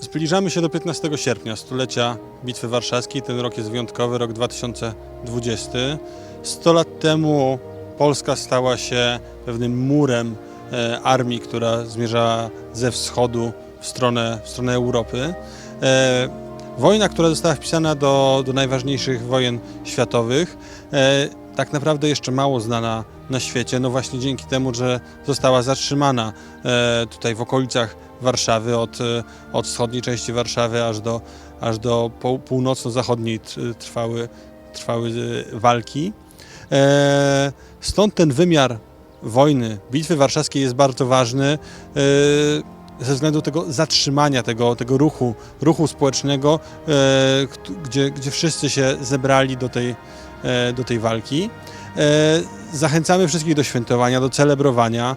Zbliżamy się do 15 sierpnia, stulecia Bitwy Warszawskiej. Ten rok jest wyjątkowy, rok 2020. 100 lat temu Polska stała się pewnym murem e, armii, która zmierzała ze wschodu w stronę, w stronę Europy. E, wojna, która została wpisana do, do najważniejszych wojen światowych, e, tak naprawdę jeszcze mało znana na świecie, no właśnie dzięki temu, że została zatrzymana e, tutaj w okolicach Warszawy, od, e, od wschodniej części Warszawy aż do, aż do pół- północno-zachodniej t- trwały, trwały e, walki. E, Stąd ten wymiar wojny, bitwy warszawskiej jest bardzo ważny. E, ze względu tego zatrzymania tego, tego ruchu, ruchu społecznego, e, gdzie, gdzie wszyscy się zebrali do tej, e, do tej walki. E, Zachęcamy wszystkich do świętowania, do celebrowania.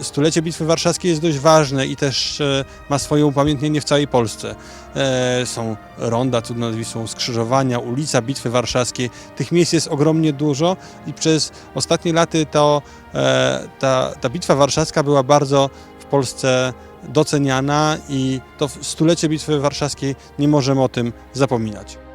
Stulecie Bitwy Warszawskiej jest dość ważne i też e, ma swoje upamiętnienie w całej Polsce. E, Są ronda cud nad Wisłą, skrzyżowania, ulica Bitwy Warszawskiej. Tych miejsc jest ogromnie dużo i przez ostatnie laty to, e, ta, ta Bitwa Warszawska była bardzo w Polsce doceniana i to stulecie Bitwy Warszawskiej nie możemy o tym zapominać.